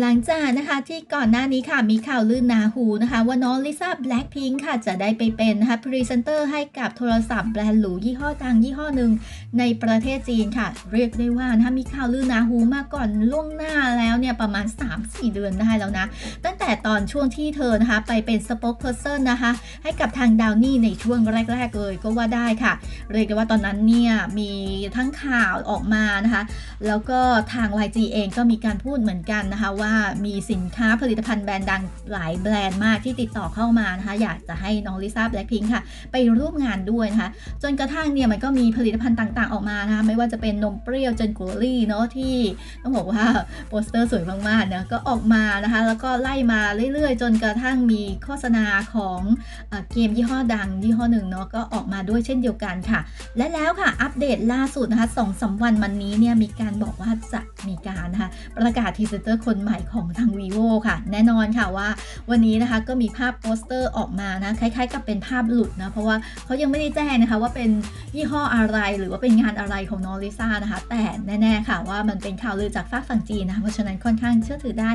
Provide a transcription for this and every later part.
หลังจากนะคะที่ก่อนหน้านี้ค่ะมีข่าวลื่นนาหูนะคะ ว่าน้องลิซ่าแบล็คพิงค่ะจะได้ไปเป็นนะคะพรีเซนเตอร์ให้กับโทรศัพท์แบรนด์หรูยี่ห้อดังยี่ห้อหนึ่งในประเทศจีนค่ะ เรียกได้ว่านะคะมีข่าวลื่นนาหูมาก่อนล่วงหน้าแล้วเนี่ยประมาณ 3-4 เดือนได้แล้วนะ ตั้งแต่ตอนช่วงที่เธอนะคะไปเป็นสป็อคเพอร์เซนนะคะ ให้กับทางดาวนี่ในช่วงแรก ๆ เลยก็ว่าได้ค่ะ เรียกได้ว่าตอนนั้นเนี่ยมีทั้งข่าวออกมานะคะ แล้วก็ทาง YG เองก็มีการพูดเหมือนกันนะคะว่ามีสินค้าผลิตภัณฑ์แบรนด์ดังหลายแบรนด์มากที่ติดต่อเข้ามานะคะ อยากจะให้น้องลิซ่าแบล็คพิงค่ะ ไปร่วมงานด้วยนะคะ จนกระทั่งเนี่ยมันก็มีผลิตภัณฑ์ต่างๆออกมานะคะ ไม่ว่าจะเป็นนมเปรี้ยวเจนโกลี่เนาะที่ต้องบอกว่าโปสเตอร์สวยมากๆนะก็ออกมานะคะ แล้วก็ไล่มาเรื่อยๆ จนกระทั่งมีโฆษณาของเอ่อเกมยี่ห้อดังยี่ห้อหนึ่งเนาะก็ออกมาด้วยเช่นเดียวกันค่ะ และแล้วค่ะอัปเดตล่าสุดนะคะสองสามวันวันนี้เนี่ยมีการบอกว่าจะมีการนะคะประกาศพรีเซนเตอร์คนใหม่ของทาง vivo ค่ะ แน่นอนค่ะว่า วันนี้นะคะก็มีภาพโปสเตอร์ออกมานะคล้ายๆ กับเป็นภาพหลุดนะ เพราะว่าเขายังไม่ได้แจ้งนะคะว่าเป็นยี่ห้ออะไรหรือว่าเป็นงานอะไรของน้องลิซ่านะคะ แต่แน่ๆค่ะว่ามันเป็นข่าวลือจากฝากฝั่งจีนนะคะเพราะฉะนั้นค่อนข้างเชื่อถือได้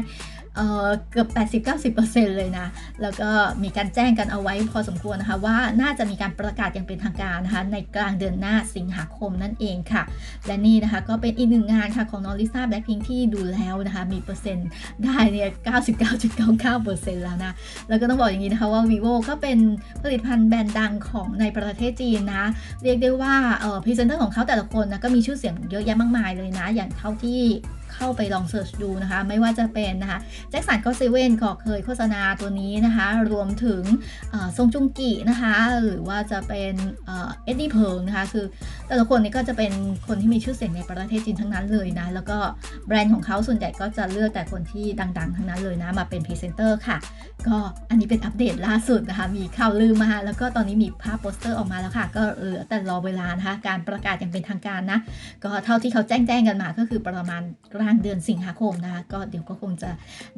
เอ่อเกือบ 80-90%เลยนะ แล้วก็มีการแจ้งกันเอาไว้พอสมควรนะคะ ว่าน่าจะมีการประกาศอย่างเป็นทางการนะคะ ในกลางเดือนหน้าสิงหาคมนั่นเองค่ะ และนี่นะคะก็เป็นอีกหนึ่งงานค่ะของน้องลิซ่าแบล็คพิงที่ดูแล้วนะคะ มีเปอร์เซ็นต์ได้เนี่ย99.99%แล้วนะ แล้วก็ต้องบอกอย่างนี้นะคะว่า vivo ก็เป็นผลิตภัณฑ์แบรนด์ดังของในประเทศจีนนะ เรียกได้ว่าพรีเซนเตอร์ของเขาแต่ละคนนะก็มีชื่อเสียงเยอะแยะมากมายเลยนะ อย่างเท่าที่ เข้าไปลองเสิร์ชดูนะคะ ไม่ว่าจะเป็นนะคะแจ็คสันก็เซเว่นก็เคยโฆษณาตัวนี้นะคะ รวมถึงซงจุงกินะคะ หรือว่าจะเป็นเอ็ดดี้เพิงนะคะ คือแต่ละคนนี่ก็จะเป็นคนที่มีชื่อเสียงในประเทศจีนทั้งนั้นเลยนะ แล้วก็แบรนด์ของเขาส่วนใหญ่ก็จะเลือกแต่คนที่ดังๆ ทั้งนั้นเลยนะ มาเป็นพรีเซนเตอร์ค่ะ ก็อันนี้เป็นอัปเดตล่าสุดนะคะ มีข่าวลือมา แล้วก็ตอนนี้มีภาพโปสเตอร์ออกมาแล้วค่ะ ก็เหลือแต่รอเวลานะคะ การประกาศอย่างเป็นทางการนะ ก็เท่าที่เขาแจ้งแจ้งกันมาก็คือประมาณกลางเดือนสิงหาคมนะคะ ก็เดี๋ยวก็คงจะ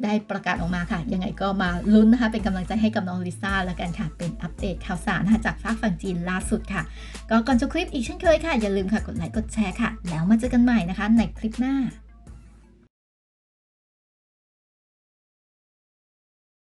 ได้ประกาศออกมาค่ะ ยังไงก็มาลุ้นนะคะ เป็นกำลังใจให้กับน้องลิซ่าแล้วกันค่ะ เป็นอัปเดตข่าวสารนะคะจากฝากฝั่งจีนล่าสุดค่ะ ก็ก่อนจบคลิปอีกเช่นเคยค่ะ อย่าลืมค่ะ กดไลค์ กดแชร์ค่ะ แล้วมาเจอกันใหม่นะคะ ในคลิปหน้า